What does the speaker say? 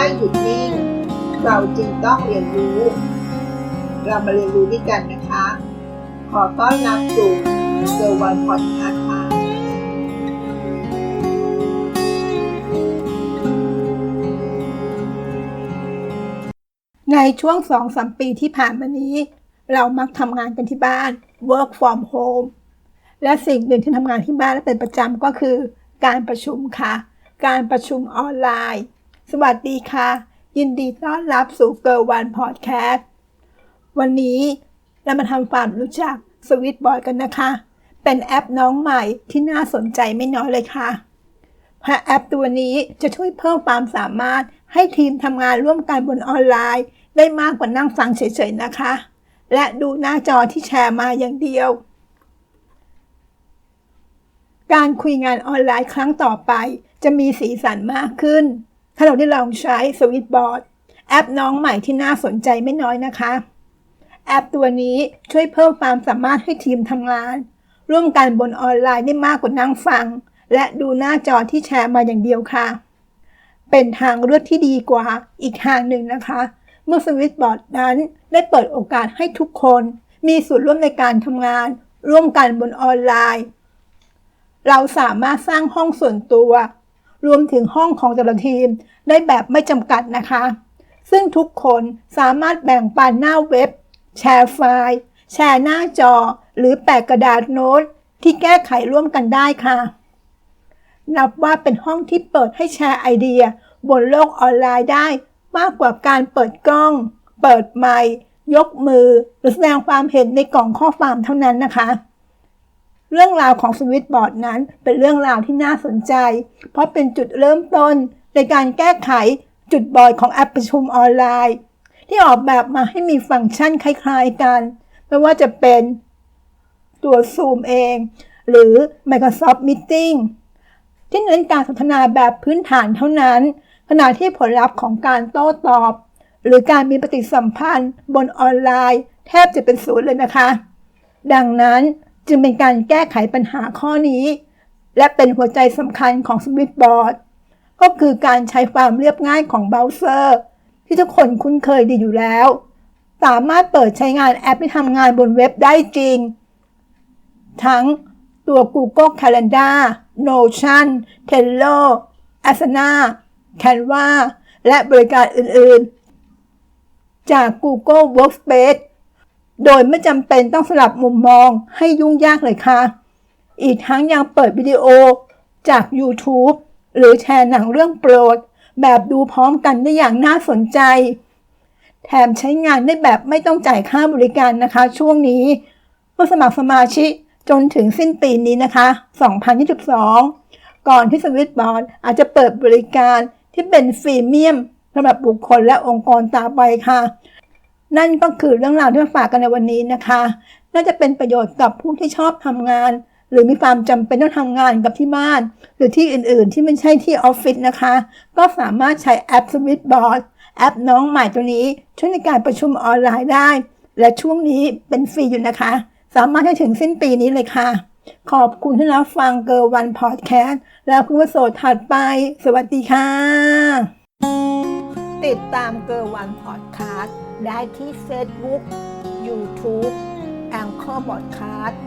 ไม่หยุดนิ่ง เราจึงต้องเรียนรู้ เรามาเรียนรู้ด้วยกันนะคะ ขอต้อนรับสู่เซอร์วันพอดคาส์ค่ะในช่วงสองสามปีที่ผ่านมานี้ เรามักทำงานกันที่บ้าน work from home และสิ่งหนึ่งที่ทำงานที่บ้านและเป็นประจำก็คือ การประชุมค่ะ การประชุมออนไลน์ สวัสดีค่ะ ยินดีต้อนรับสู่เกิร์วันพอดแคสต์วันนี้เรามาทำความรู้จักสวิตบอร์ดกันนะคะ เป็นแอปน้องใหม่ที่น่าสนใจไม่น้อยเลยค่ะเพราะแอปตัวนี้จะช่วยเพิ่มความสามารถให้ทีมทำงานร่วมกันบนออนไลน์ ได้มากกว่านั่งฟังเฉยๆนะคะ และดูหน้าจอที่แชร์มาอย่างเดียว การคุยงานออนไลน์ครั้งต่อไปจะมีสีสันมากขึ้น ถ้าเราได้ลองใช้สวิตบอร์ดแอปน้องใหม่ที่น่าสนใจไม่น้อยนะคะ แอปตัวนี้ช่วยเพิ่มความสามารถให้ทีมทำงาน ร่วมกันบนออนไลน์ได้มากกว่านั่งฟัง และดูหน้าจอที่แชร์มาอย่างเดียวค่ะ เป็นทางเลือกที่ดีกว่าอีกทางหนึ่งนะคะ เมื่อสวิตบอร์ดนั้นได้เปิดโอกาสให้ทุกคน มีส่วนร่วมในการทำงาน ร่วมกันบนออนไลน์ เราสามารถสร้างห้องส่วนตัว รวมถึงห้องของแต่ละทีม ได้แบบไม่จำกัดนะคะ ซึ่งทุกคนสามารถแบ่งปันหน้าเว็บ แชร์ไฟล์ แชร์หน้าจอ หรือแปะกระดาษโน้ต ที่แก้ไขร่วมกันได้ค่ะ นับว่าเป็นห้องที่เปิดให้แชร์ไอเดีย บนโลกออนไลน์ได้ มากกว่าการเปิดกล้อง เปิดไมค์ยกมือ หรือแสดงความเห็นในกล่องข้อความเท่านั้นนะคะ เรื่องราวของสวิตบอร์ดนั้นเป็นเรื่องราวที่น่าสนใจ เพราะเป็นจุดเริ่มต้นในการแก้ไขจุดบอดของแอปประชุมออนไลน์ ที่ออกแบบมาให้มีฟังก์ชันคล้ายๆกัน ไม่ว่าจะเป็นตัว Zoom เอง หรือ Microsoft Meeting ที่เน้นการสนทนาแบบพื้นฐานเท่านั้น ขณะที่ผลลัพธ์ของการโต้ตอบ หรือการมีปฏิสัมพันธ์บนออนไลน์ แทบจะเป็นศูนย์เลยนะคะ ดังนั้น จึงเป็นการแก้ไขปัญหาข้อนี้ และเป็นหัวใจสำคัญของสวิตบอร์ดก็คือการใช้ความเรียบง่ายของเบราว์เซอร์ ที่ทุกคนคุ้นเคยดีอยู่แล้ว สามารถเปิดใช้งานแอปที่ทำงานบนเว็บได้จริง ทั้งตัว Google Calendar Notion Trello Asana Canva และบริการอื่นๆ จาก Google Workspace โดยไม่จำเป็นต้องสลับมุมมองให้ยุ่งยากเลยค่ะ อีกทั้งยังเปิดวิดีโอจาก YouTube หรือแชร์หนังเรื่องโปรด แบบดูพร้อมกันได้อย่างน่าสนใจ แถมใช้งานได้แบบไม่ต้องจ่ายค่าบริการนะคะ ช่วงนี้เมื่อสมัครสมาชิกจนถึงสิ้นปีนี้นะคะ 2022 ก่อนที่สวิตบอร์ดอาจจะเปิดบริการที่เป็นฟรีเมียมสำหรับบุคคลและองค์กรตาไปค่ะ นั่นก็คือเรื่องราวที่มาฝากกันในวันนี้นะคะ น่าจะเป็นประโยชน์กับผู้ที่ชอบทำงาน หรือมีความจำเป็นต้องทำงานกับที่บ้าน หรือที่อื่นๆ ที่ไม่ใช่ที่ออฟฟิศนะคะ ก็สามารถใช้แอป Switchboard แอปน้องใหม่ตัวนี้ ช่วยในการประชุมออนไลน์ได้ และช่วงนี้เป็นฟรีอยู่นะคะ สามารถให้ถึงสิ้นปีนี้เลยค่ะ ขอบคุณที่รับฟังเกิร์วันพอดแคสต์แล้วคุณผู้ชมถัดไป สวัสดีค่ะ ติดตามเกิร์วันพอดแคสต์ ได้ที่ Facebook YouTube แองเกอร์บอดคาสต์